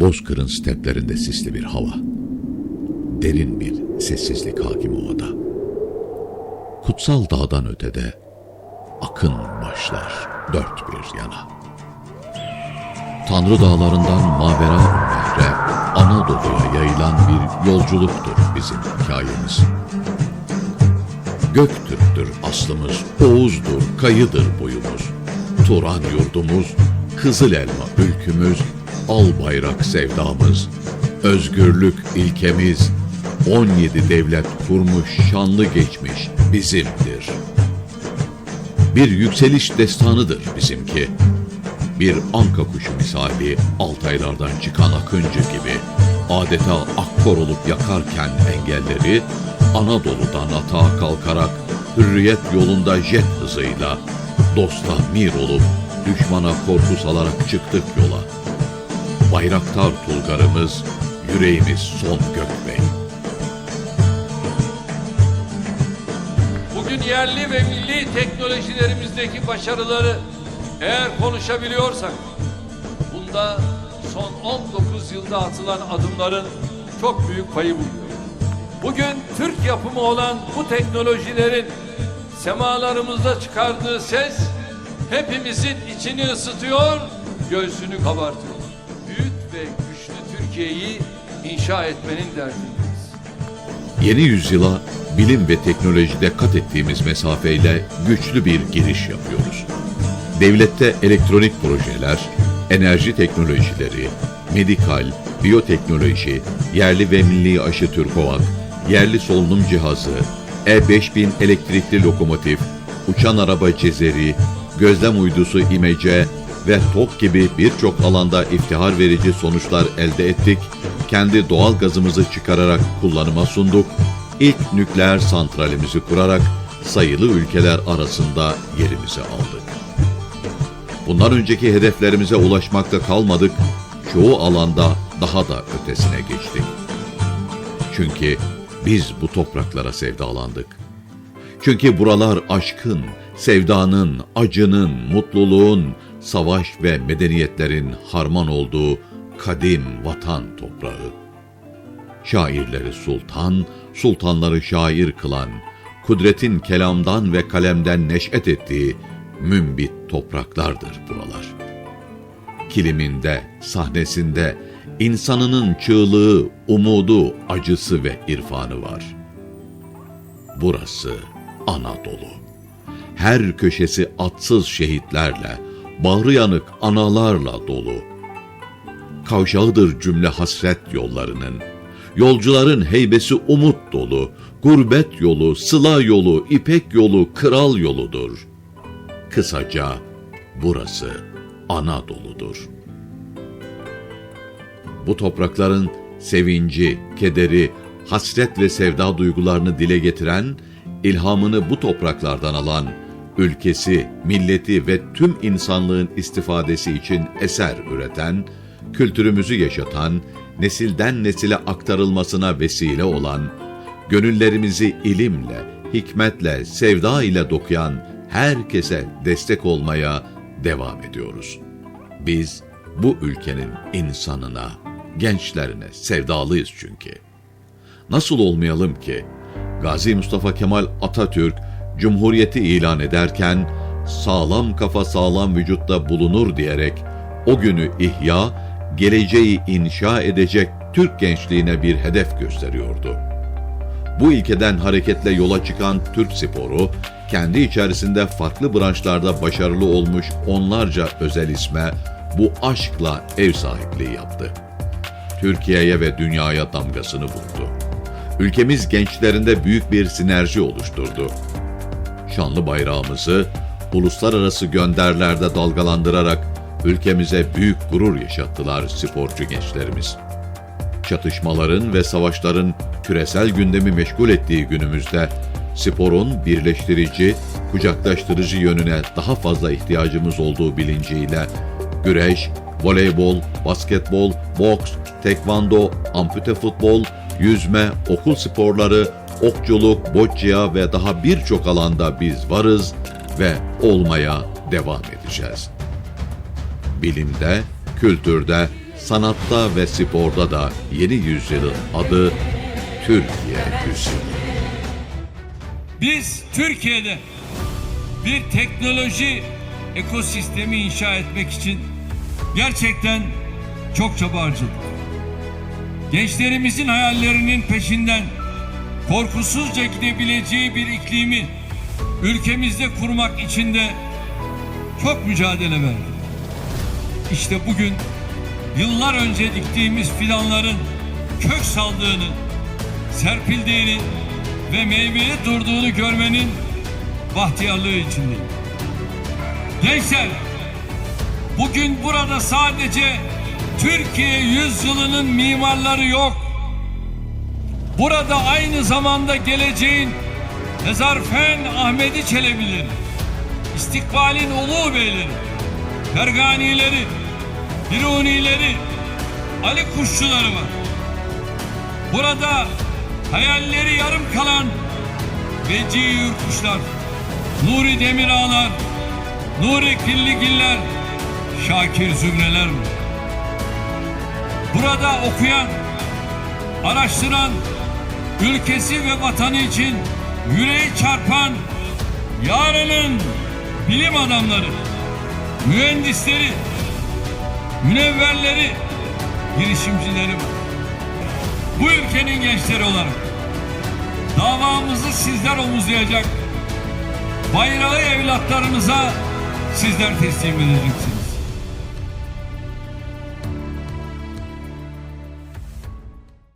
Bozkır'ın steplerinde sisli bir hava. Derin bir sessizlik hakim ovada. Kutsal dağdan ötede akın başlar dört bir yana. Tanrı dağlarından Mavera Nehre, Anadolu'ya yayılan bir yolculuktur bizim hikayemiz. Göktürk'tür aslımız, Oğuz'dur, kayıdır boyumuz. Turan yurdumuz, Kızıl elma ülkümüz, al bayrak sevdamız. Özgürlük ilkemiz, 17 devlet kurmuş şanlı geçmiş bizimdir. Bir yükseliş destanıdır bizimki. Bir anka kuşu misali altaylardan çıkan akıncı gibi adeta akkor olup yakarken engelleri Anadolu'dan atağa kalkarak hürriyet yolunda jet hızıyla dosta mir olup düşmana korku salarak çıktık yola. Bayraktar tulgarımız, yüreğimiz son gökbey. Bugün yerli ve milli teknolojilerimizdeki başarıları eğer konuşabiliyorsak bunda son 19 yılda atılan adımların çok büyük payı bulunuyor. Bugün Türk yapımı olan bu teknolojilerin semalarımızda çıkardığı ses hepimizin içini ısıtıyor, göğsünü kabartıyor. Ve güçlü Türkiye'yi inşa etmenin derdindeyiz. Yeni yüzyıla bilim ve teknolojide kat ettiğimiz mesafeyle güçlü bir giriş yapıyoruz. Devlette elektronik projeler, enerji teknolojileri, medikal, biyoteknoloji, yerli ve milli aşı Türkovak, yerli solunum cihazı, E5000 elektrikli lokomotif, uçan araba cezeri, gözlem uydusu imece ve TOK gibi birçok alanda iftihar verici sonuçlar elde ettik, kendi doğal gazımızı çıkararak kullanıma sunduk, ilk nükleer santralimizi kurarak sayılı ülkeler arasında yerimizi aldık. Bundan önceki hedeflerimize ulaşmakta kalmadık, çoğu alanda daha da ötesine geçtik. Çünkü biz bu topraklara sevdalandık. Çünkü buralar aşkın, sevdanın, acının, mutluluğun, savaş ve medeniyetlerin harman olduğu kadim vatan toprağı. Şairleri sultan, sultanları şair kılan, kudretin kelamdan ve kalemden neş'et ettiği mümbit topraklardır buralar. Kiliminde, sahnesinde insanının çığlığı, umudu, acısı ve irfanı var. Burası Anadolu. Her köşesi atsız şehitlerle, bağrı yanık analarla dolu. Kavşağıdır cümle hasret yollarının. Yolcuların heybesi umut dolu. Gurbet yolu, sıla yolu, ipek yolu, kral yoludur. Kısaca burası Anadolu'dur. Bu toprakların sevinci, kederi, hasret ve sevda duygularını dile getiren, ilhamını bu topraklardan alan, ülkesi, milleti ve tüm insanlığın istifadesi için eser üreten, kültürümüzü yaşatan, nesilden nesile aktarılmasına vesile olan, gönüllerimizi ilimle, hikmetle, sevda ile dokuyan herkese destek olmaya devam ediyoruz. Biz bu ülkenin insanına, gençlerine sevdalıyız çünkü. Nasıl olmayalım ki? Gazi Mustafa Kemal Atatürk Cumhuriyeti ilan ederken sağlam kafa sağlam vücutta bulunur diyerek o günü ihya, geleceği inşa edecek Türk gençliğine bir hedef gösteriyordu. Bu ilkeden hareketle yola çıkan Türk sporu, kendi içerisinde farklı branşlarda başarılı olmuş onlarca özel isme bu aşkla ev sahipliği yaptı. Türkiye'ye ve dünyaya damgasını vurdu. Ülkemiz gençlerinde büyük bir sinerji oluşturdu. Şanlı bayrağımızı uluslararası gönderlerde dalgalandırarak ülkemize büyük gurur yaşattılar sporcu gençlerimiz. Çatışmaların ve savaşların küresel gündemi meşgul ettiği günümüzde sporun birleştirici, kucaklaştırıcı yönüne daha fazla ihtiyacımız olduğu bilinciyle güreş, voleybol, basketbol, boks, tekvando, ampute futbol, yüzme, okul sporları, okçuluk, boccia ve daha birçok alanda biz varız ve olmaya devam edeceğiz. Bilimde, kültürde, sanatta ve sporda da yeni yüzyılın adı Türkiye yüzyılı. Biz Türkiye'de bir teknoloji ekosistemi inşa etmek için gerçekten çok çaba harcadık. Gençlerimizin hayallerinin peşinden korkusuzca gidebileceği bir iklimi ülkemizde kurmak için de çok mücadele verdik. İşte bugün yıllar önce diktiğimiz fidanların kök saldığını, serpildiğini ve meyveli durduğunu görmenin bahtiyarlığı içindeyim. Gençler, bugün burada sadece Türkiye yüzyılının mimarları yok. Burada aynı zamanda geleceğin Hezarfen Ahmedi Çelebileri, İstikbalin Ulu Beyleri, Ferganileri, Birunileri, Ali Kuşçuları var. Burada hayalleri yarım kalan Veci Yurkuşlar, Nuri Demirağlar, Nuri Killigiller, Şakir Zümreler var. Burada okuyan, araştıran, ülkesi ve vatanı için yüreği çarpan yarının bilim adamları, mühendisleri, münevverleri, girişimcileri var. Bu ülkenin gençleri olarak davamızı sizler omuzlayacak, bayrağı evlatlarınıza sizler teslim edeceksiniz.